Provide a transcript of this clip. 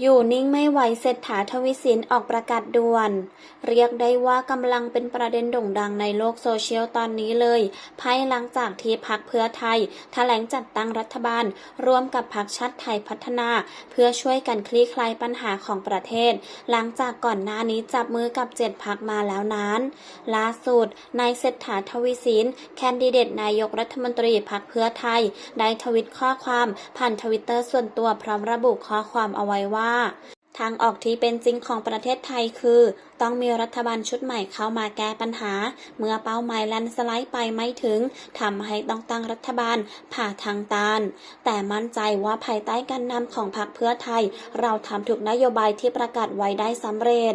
อยู่นิ่งไม่ไหวเศรษฐาทวีสินออกประกาศด่วน เรียกได้ว่ากำลังเป็นประเด็นโด่งดังในโลกโซเชียลตอนนี้เลย ภายหลังจากที่พักเพื่อไทยแถลงจัดตั้งรัฐบาล ร่วมกับพักชาติไทยพัฒนา เพื่อช่วยกันคลี่คลายปัญหาของประเทศ หลังจากก่อนหน้านี้จับมือกับเจ็ดพักมาแล้วนั้น ล่าสุดนายเศรษฐาทวีสินแคนดิเดตนายกรัฐมนตรีพักเพื่อไทย ได้ทวิตข้อความผ่านทวิตเตอร์ส่วนตัวพร้อมระบุข้อความเอาไว้ว่าทางออกที่เป็นจริงของประเทศไทยคือ ต้องมีรัฐบาลชุดใหม่เข้ามาแก้ปัญหา เมื่อเป้าหมายแลนสไลด์ไปไม่ถึงทำให้ต้องตั้งรัฐบาลผ่าทางตานแต่มั่นใจว่าภายใต้การนำของพรรคเพื่อไทย เราทำถูกนโยบายที่ประกาศไว้ได้สำเร็จ